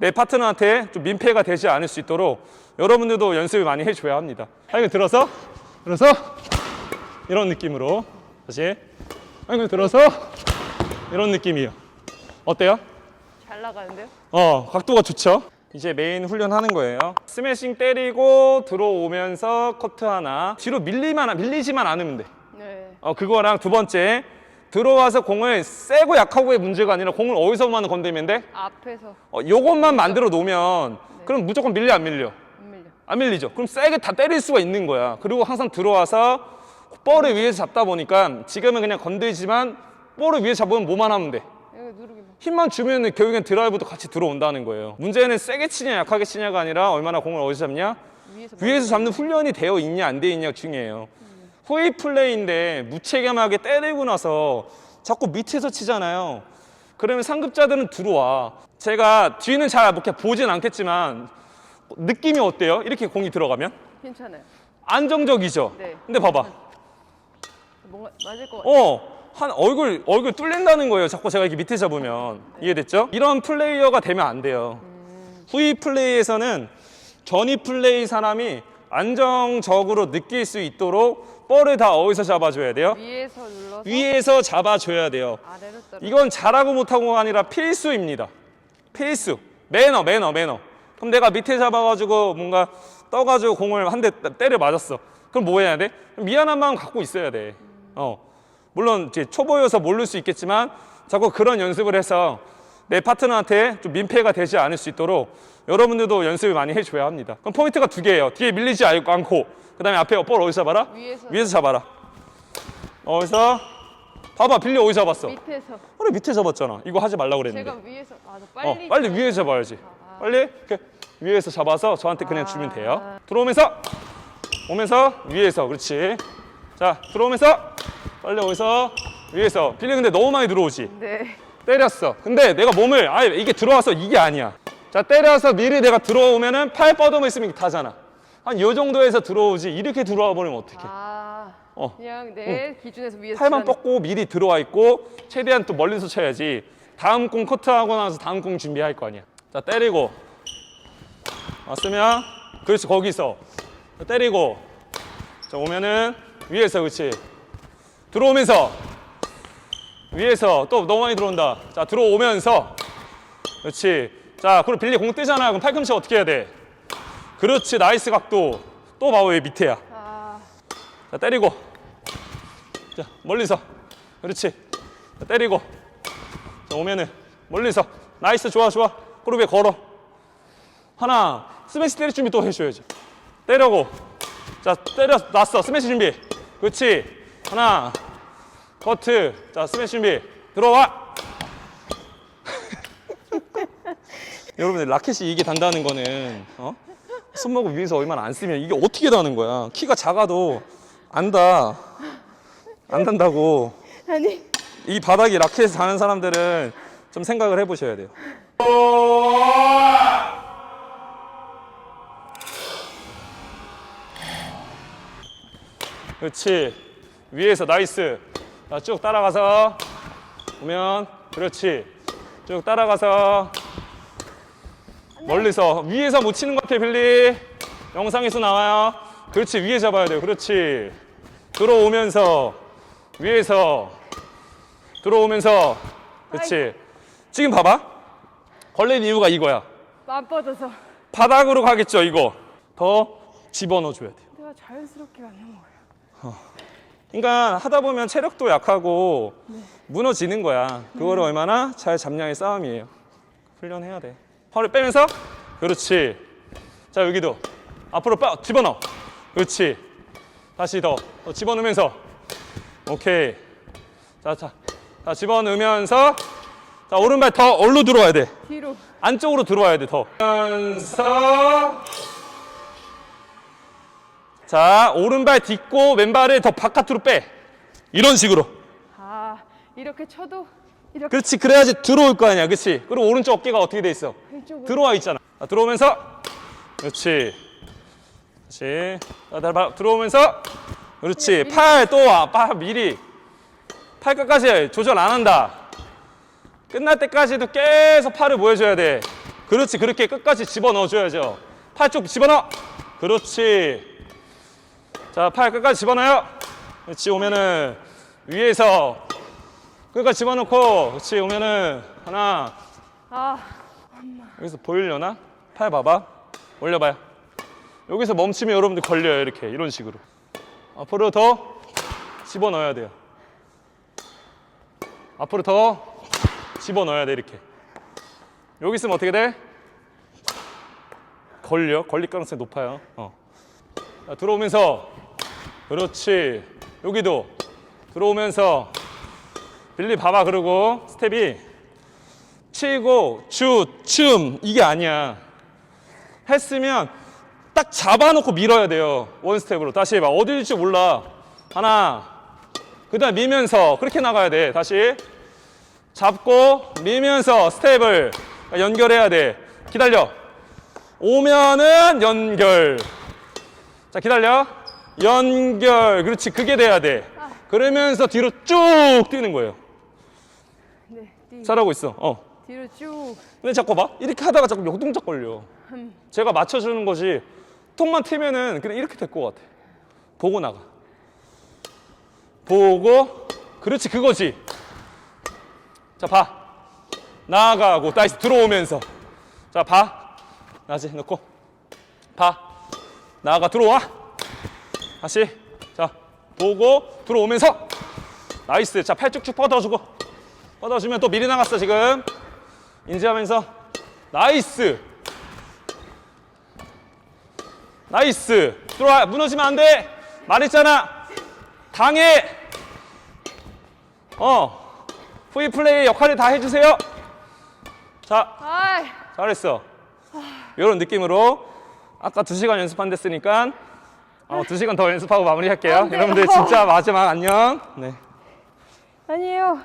내 파트너한테 좀 민폐가 되지 않을 수 있도록 여러분들도 연습을 많이 해줘야 합니다. 아이고 들어서 들어서 이런 느낌으로 다시 아이고 들어서 이런 느낌이에요. 어때요? 잘 나가는데요? 어, 각도가 좋죠? 이제 메인 훈련하는 거예요. 스매싱 때리고 들어오면서 커트 하나. 뒤로 밀리만, 밀리지만 않으면 돼. 네. 어, 그거랑 두 번째. 들어와서 공을 세고 약하고의 문제가 아니라 공을 어디서만 건드리면 돼? 앞에서 어, 요것만 만들어 놓으면 그럼 무조건 밀려 안 밀려? 안 밀려. 안 밀리죠. 그럼 세게 다 때릴 수가 있는 거야. 그리고 항상 들어와서 볼을 위에서 잡다 보니까 지금은 그냥 건들지만 볼을 위에 잡으면 뭐만 하면 돼? 힘만 주면 결국엔 드라이브도 같이 들어온다는 거예요. 문제는 세게 치냐 약하게 치냐가 아니라 얼마나 공을 어디서 잡냐? 위에서 위에서 잡는 훈련이 되어 있냐 안 되어 있냐가 중요해요. 호이 플레이인데 무책임하게 때리고 나서 자꾸 밑에서 치잖아요. 그러면 상급자들은 들어와. 제가 뒤는 잘 이렇게 보진 않겠지만 느낌이 어때요? 이렇게 공이 들어가면 괜찮아요. 안정적이죠. 네. 근데 봐봐. 뭔가 맞을 것 같아. 어, 한 얼굴 얼굴 뚫린다는 거예요. 자꾸 제가 이렇게 밑에 잡으면 이해됐죠? 이런 플레이어가 되면 안 돼요. 후위 플레이에서는 전위 플레이 사람이 안정적으로 느낄 수 있도록 볼을 다 어디서 잡아줘야 돼요? 위에서 눌러서 위에서 잡아줘야 돼요. 아래로 떨어. 이건 잘하고 못하고가 아니라 필수입니다. 필수. 매너, 매너, 매너. 그럼 내가 밑에 잡아가지고 뭔가 떠가지고 공을 한 대 때려 맞았어. 그럼 뭐 해야 돼? 미안한 마음 갖고 있어야 돼. 어. 물론 이제 초보여서 모를 수 있겠지만 자꾸 그런 연습을 해서 내 파트너한테 좀 민폐가 되지 않을 수 있도록 여러분들도 연습을 많이 해줘야 합니다. 그럼 포인트가 두 개예요. 뒤에 밀리지 않고 그 다음에 앞에 볼 어디서 잡아라? 위에서. 위에서 잡아라. 어디서? 봐봐 빌리 어디서 잡았어? 밑에서. 그래 밑에 잡았잖아. 이거 하지 말라고 그랬는데. 제가 위에서 아저 어, 빨리. 빨리 위에서 잡아야지. 빨리 이렇게 위에서 잡아서 저한테 그냥 주면 돼요. 들어오면서 오면서 위에서 그렇지. 자 들어오면서 빨리 어디서 위에서 빌리 근데 너무 많이 들어오지. 네. 때렸어. 근데 내가 몸을 아예 이게 들어와서 이게 아니야. 자 때려서 미리 내가 들어오면은 팔 뻗어만 있으면 타잖아. 한 요 정도에서 들어오지 이렇게 들어와 버리면 어떡해. 아. 어. 그냥 내 기준에서 위에서. 팔만 치라는- 뻗고 미리 들어와 있고 최대한 또 멀리서 쳐야지 다음 공 커트하고 나서 다음 공 준비할 거 아니야 자 때리고 왔으면 그렇지 거기서 자, 때리고 자 오면은 위에서 그렇지 들어오면서 위에서 또 너무 많이 들어온다. 자 들어오면서. 그렇지. 자 그리고 빌리 공 뜨잖아. 그럼 팔꿈치 어떻게 해야 돼? 그렇지. 나이스 각도. 또 봐봐 왜 밑에야? 아. 자 때리고. 자 멀리서. 그렇지. 자, 때리고. 자 오면은 멀리서. 나이스. 좋아 좋아. 그룹에 걸어. 하나. 스매시 때릴 준비 또 해줘야지. 때려고. 자 때려 놨어. 스매시 준비. 그렇지. 하나 커트 자 스매시 준비 들어와 여러분들 라켓이 이게 단다는 거는 어? 손목을 위에서 얼마나 안 쓰면 이게 어떻게 다는 거야 키가 작아도 안다 안 단다고 아니. 이 바닥이 라켓에서 다는 사람들은 좀 생각을 해보셔야 돼요. 그렇지. 위에서 나이스. 자, 쭉 따라가서 오면 그렇지. 쭉 따라가서 멀리서 위에서 못 치는 것 같아 빌리. 영상에서 나와요. 그렇지 위에 잡아야 돼요. 그렇지. 들어오면서 위에서 들어오면서 그렇지. 지금 봐봐. 걸린 이유가 이거야. 안 뻗어서. 바닥으로 가겠죠 이거. 더 집어넣어 줘야 돼요. 내가 자연스럽게 가는 거예요. 그러니까 하다 보면 체력도 약하고 무너지는 거야. 그거를 얼마나 잘 잡냐의 싸움이에요. 훈련해야 돼. 팔을 빼면서 그렇지. 자 여기도 앞으로 빠 집어넣어. 그렇지. 다시 더, 더 집어넣으면서 오케이. 자, 자, 자 집어넣으면서 자 오른발 더 얼로 들어와야 돼. 뒤로. 안쪽으로 들어와야 돼 더. 면서 자 오른발 딛고 왼발을 더 바깥으로 빼. 이런 식으로. 아 이렇게 쳐도 이렇게 그렇지 그래야지 들어올 거 아니야, 그렇지? 그리고 오른쪽 어깨가 어떻게 돼 있어? 왼쪽으로. 들어와 있잖아. 자, 들어오면서 그렇지. 다시 자, 다 봐- 들어오면서 그렇지. 팔또 와. 팔 미리 팔 끝까지 조절 안 한다. 끝날 때까지도 계속 팔을 보여줘야 돼. 그렇지 그렇게 끝까지 집어넣어줘야죠 팔쭉 집어넣어 그렇지 자 팔 끝까지 집어넣어요. 그렇지 오면은 위에서 끝까지 집어넣고 그렇지 오면은 하나. 아, 여기서 보이려나? 팔 봐봐. 올려봐요. 여기서 멈추면 여러분들 걸려요 이렇게 이런 식으로. 앞으로 더 집어넣어야 돼요. 앞으로 더 집어넣어야 돼 이렇게. 여기 있으면 어떻게 돼? 걸려. 걸릴 가능성이 높아요. 어. 자, 들어오면서 그렇지. 여기도 들어오면서 빌리 봐봐 그러고 스텝이. 치고 슛춤. 이게 아니야. 했으면 딱 잡아놓고 밀어야 돼요. 원 스텝으로. 다시 해봐. 어디일지 몰라. 하나. 그 다음 밀면서 그렇게 나가야 돼. 다시. 잡고 밀면서 스텝을 연결해야 돼. 기다려. 오면은 연결. 자 기다려 연결. 그렇지. 그게 돼야 돼. 그러면서 뒤로 쭉 뛰는 거예요. 네, 뒤, 잘하고 있어. 어. 뒤로 쭉. 근데 자꾸 봐 이렇게 하다가 자꾸 역동작 걸려. 제가 맞춰주는 것이 톡만 튀면은 그냥 이렇게 될 것 같아. 보고 나가. 보고. 그렇지 그거지. 자 봐. 나가고 다시 들어오면서. 자 봐. 나지 넣고. 봐. 나가 들어와 다시. 자 보고 들어오면서. 나이스. 자 팔 쭉쭉 뻗어주고. 뻗어주면 또 미리 나갔어 지금. 인지하면서. 나이스. 나이스. 들어와. 무너지면 안 돼. 말했잖아. 당해. 어. 프리 플레이 역할을 다 해주세요. 자. 잘했어. 이런 느낌으로 아까 두 시간 연습한 됐으니까 어, 두 시간 더 연습하고 마무리할게요. 여러분들 진짜 마지막 안녕 네. 아니에요.